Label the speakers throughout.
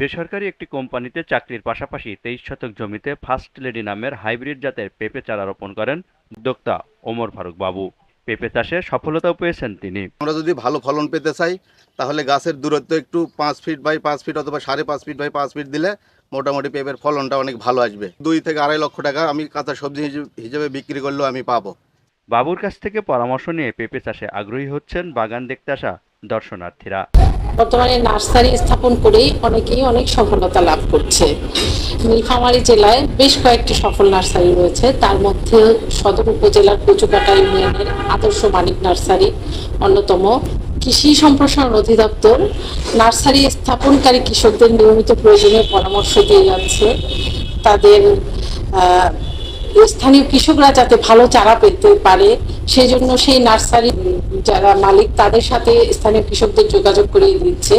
Speaker 1: বেসরকারি একটি কোম্পানিতে চাকরির পাশাপাশি তেইশ শতক জমিতে ফার্স্ট লেডি নামের হাইব্রিড জাতের পেঁপে চারা রোপণ করেন উদ্যোক্তা ওমর ফারুক বাবু। পেঁপে চাষে সফলতাও পেয়েছেন তিনি।
Speaker 2: আমরা যদি ভালো ফলন পেতে চাই তাহলে গাছের দূরত্ব একটু পাঁচ ফিট বাই পাঁচ ফিট অথবা সাড়ে পাঁচ ফিট বাই পাঁচ ফিট দিলে মোটামুটি পেঁপের ফলনটা অনেক ভালো আসবে। দুই থেকে আড়াই লক্ষ টাকা আমি কাঁচা সবজি হিসেবে- হিসেবে বিক্রি করলেও আমি পাবো।
Speaker 1: বাবুর কাছ থেকে পরামর্শ নিয়ে পেঁপে চাষে আগ্রহী হচ্ছেন বাগান দেখতে আসা দর্শনার্থীরা।
Speaker 3: বর্তমানে নার্সারি স্থাপন করেই অনেকেই অনেক সফলতা লাভ করছে। নীলফামারী জেলায় বেশ কয়েকটি সফল নার্সারি রয়েছে। তার মধ্যে সদর উপজেলার কচুকাটা ইউনিয়নের আদর্শ মানিক নার্সারি, অন্যতম কৃষি সম্প্রসারণ অধিদপ্তর। নার্সারি স্থাপনকারী কৃষকদের নিয়মিত প্রয়োজনীয় পরামর্শ দিয়ে যাচ্ছে। তাদের স্থানীয় কৃষকরা যাতে ভালো চারা পেতে পারে সেই জন্য সেই নার্সারি যারা মালিক তাদের সাথে স্থানীয় কৃষকদের যোগাযোগ করিয়ে দিচ্ছে।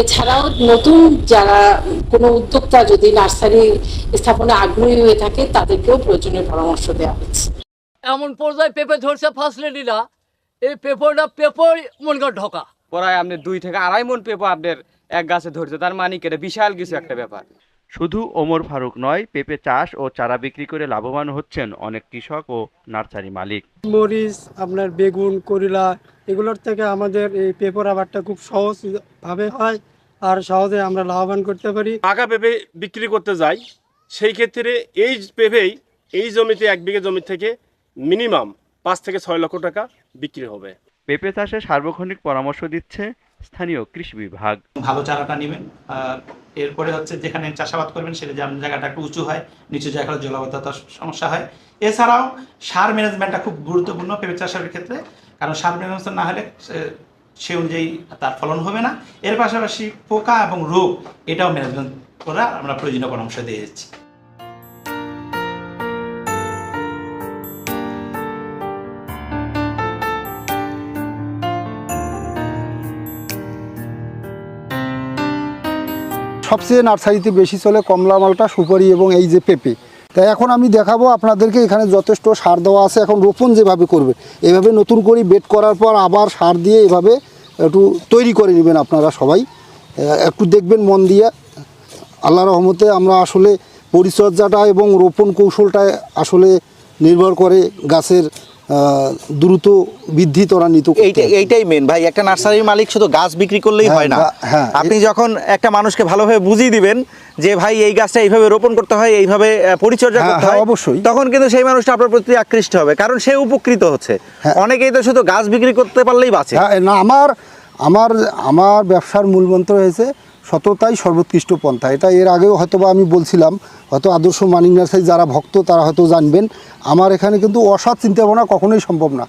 Speaker 3: এছাড়াও নতুন যারা কোনো উদ্যোক্তা যদি নার্সারি স্থাপনে আগ্রহী হয়ে থাকে তাদেরকেও প্রয়োজনীয় পরামর্শ দেওয়া হচ্ছে।
Speaker 4: এমন পর্যায়ে পেঁপে ধরছে ফার্স্ট লেডিরা এই পেপারটা পেপার মন করে ঢোকা।
Speaker 5: প্রায় আপনি দুই থেকে আড়াই মন পেঁপো আপনার এক গাছে ধরছে। তার মানে কি? এটা বিশাল কিছু একটা ব্যাপার।
Speaker 1: শুধু ওমর ফারুক নয় পেঁপে চাষ ও চারা বিক্রি করে লাভবান হচ্ছেন অনেক কৃষক ও নার্সারি মালিক।
Speaker 6: মরিচ আপনার বেগুন করলা এগুলোর থেকে আমাদের এই পেপার আবারটা খুব সহজভাবে হয় আর সহজে আমরা লাভবান করতে পারি।
Speaker 7: পাকা পেঁপে বিক্রি করতে যাই সেই ক্ষেত্রে এই পেঁপেই এই জমিতে এক বিঘে জমি থেকে মিনিমাম পাঁচ থেকে ছয় লক্ষ টাকা বিক্রি হবে।
Speaker 1: পেঁপে চাষে সার্বক্ষণিক পরামর্শ দিচ্ছে স্থানীয় কৃষি বিভাগ।
Speaker 8: ভালো চারাটা নেবেন এরপরে হচ্ছে যেখানে চাষাবাদ করবেন সেটা যেমন জায়গাটা একটু উঁচু হয়, নিচু জায়গায় জলাবদ্ধতার সমস্যা হয়। এছাড়াও সার ম্যানেজমেন্টটা খুব গুরুত্বপূর্ণ পেঁপে চাষের ক্ষেত্রে, কারণ সার ম্যানেজমেন্ট না হলে সে- সে অনুযায়ী তার ফলন হবে না। এর পাশাপাশি পোকা এবং রোগ, এটাও ম্যানেজমেন্ট করা আমরা প্রয়োজনীয় পরামর্শ দিয়ে যাচ্ছি
Speaker 9: সবচেয়ে নার্সারিতে বেশি চলে কমলা মালটা, সুপারি এবং এই যে পেঁপে। তাই এখন আমি দেখাবো আপনাদেরকে, এখানে যথেষ্ট সার দেওয়া আছে। এখন রোপণ যেভাবে করবে, এভাবে নতুন করে বেড করার পর আবার সার দিয়ে এভাবে একটু তৈরি করে নেবেন আপনারা সবাই। একটু দেখবেন মন দিয়ে। আল্লাহ রহমতে আমরা আসলে পরিচর্যাটা এবং রোপণ কৌশলটা আসলে নির্ভর করে গাছের দ্রুত বৃদ্ধি ত্বরান্বিত
Speaker 10: এইটাই মেন ভাই একটা নার্সারির মালিক শুধু গাছ বিক্রি করলেই
Speaker 9: হ্যাঁ,
Speaker 10: হয় না
Speaker 9: হ্যাঁ।
Speaker 10: আপনি যখন একটা মানুষকে ভালোভাবে বুঝিয়ে দিবেন যে ভাই এই গাছটা এইভাবে রোপণ করতে হয় এইভাবে পরিচর্যা
Speaker 9: হ্যাঁ,
Speaker 10: করতে
Speaker 9: হ্যাঁ, অবশ্যই।
Speaker 10: তখন কিন্তু সেই মানুষটা আপনার প্রতি আকৃষ্ট হবে কারণ সে উপকৃত হচ্ছে। অনেকেই তো শুধু গাছ বিক্রি করতে পারলেই বাঁচে
Speaker 9: না আমার আমার আমার ব্যবসার মূল মন্ত্র হয়েছে সততাই সর্বোৎকৃষ্ট পন্থা। এটা এর আগেও হয়তো বা আমি বলছিলাম, হয়তো আদর্শ মানিক নার্সারি যারা ভক্ত তারা হয়তো জানবেন। আমার এখানে কিন্তু অসৎ চিন্তা ভাবনা কখনোই সম্ভব না।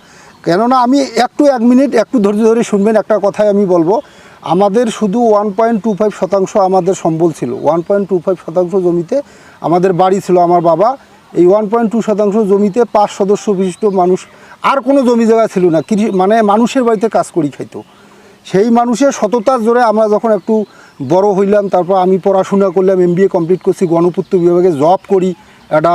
Speaker 9: কেননা আমি একটু এক মিনিট, একটু ধৈর্য ধরে শুনবেন একটা কথাই আমি বলব। আমাদের শুধু ওয়ান পয়েন্ট টু ফাইভ শতাংশ আমাদের সম্বল ছিল। ওয়ান পয়েন্ট টু ফাইভ শতাংশ জমিতে আমাদের বাড়ি ছিল, আমার বাবা। এই ওয়ান পয়েন্ট টু শতাংশ জমিতে পাঁচ সদস্য বিশিষ্ট মানুষ। আর কোনো জমি জায়গা ছিল না। কৃষি মানে মানুষের বাড়িতে কাজ করি খাইতো। সেই মানুষের সততার জোরে আমরা যখন একটু বড় হইলাম, তারপর আমি পড়াশোনা করলাম এম কমপ্লিট করছি, গণপূর্ত বিভাগে জব করি একটা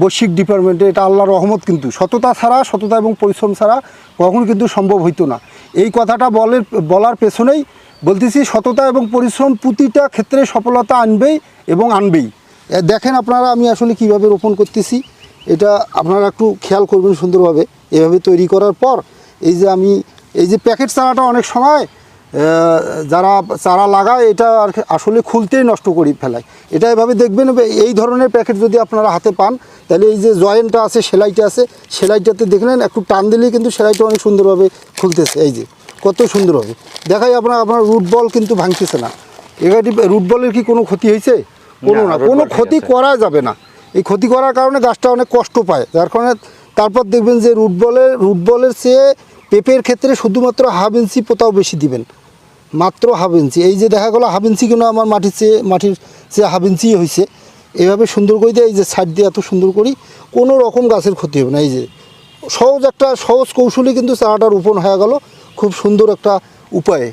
Speaker 9: বৈশ্বিক ডিপার্টমেন্টে এটা আল্লাহর রহমত কিন্তু। সততা ছাড়া, সততা এবং পরিশ্রম ছাড়া কখনো কিন্তু সম্ভব হইতো না। এই কথাটা বলের বলার পেছনেই বলতেছি, সততা এবং পরিশ্রম প্রতিটা ক্ষেত্রে সফলতা আনবেই এবং আনবেই। দেখেন আপনারা, আমি আসলে কীভাবে রোপণ করতেছি, এটা আপনারা একটু খেয়াল করবেন সুন্দরভাবে। এভাবে তৈরি করার পর, এই যে আমি, এই যে প্যাকেট চারাটা অনেক সময় যারা চারা লাগায় এটা আর আসলে খুলতেই নষ্ট করি ফেলায়। এটা এভাবে দেখবেন এই ধরনের প্যাকেট যদি আপনারা হাতে পান তাহলে এই যে জয়েন্টটা আছে সেলাইটা আছে সেলাইটাতে দেখলেন একটু টান দিলেই কিন্তু সেলাইটা অনেক সুন্দরভাবে খুলতেছে। এই যে কত সুন্দর হবে দেখাই আপনার আপনার রুট বল কিন্তু ভাঙতেছে না। এগাটি রুট বলের কি কোনো ক্ষতি হয়েছে? কোনো না কোনো ক্ষতি করা যাবে না। এই ক্ষতি করার কারণে গাছটা অনেক কষ্ট পায়। যার কারণে তারপর দেখবেন যে রুট বলের রুট বলের চেয়ে পেঁপের ক্ষেত্রে শুধুমাত্র হাফ ইঞ্চি পোতাও বেশি দিবেন। মাত্র হাফ ইঞ্চি এই যে দেখা গেলো হাফ ইঞ্চি কিন্তু আমার মাটির চেয়ে মাটির চেয়ে হাফ ইঞ্চি হয়েছে এভাবে সুন্দর করে দিয়ে এই যে সাইড দিয়ে এত সুন্দর করি, কোনো রকম গাছের ক্ষতি হবে না। এই যে সহজ একটা সহজ কৌশলী কিন্তু চারাটা রোপণ হয়ে গেল। খুব সুন্দর একটা উপায়ে।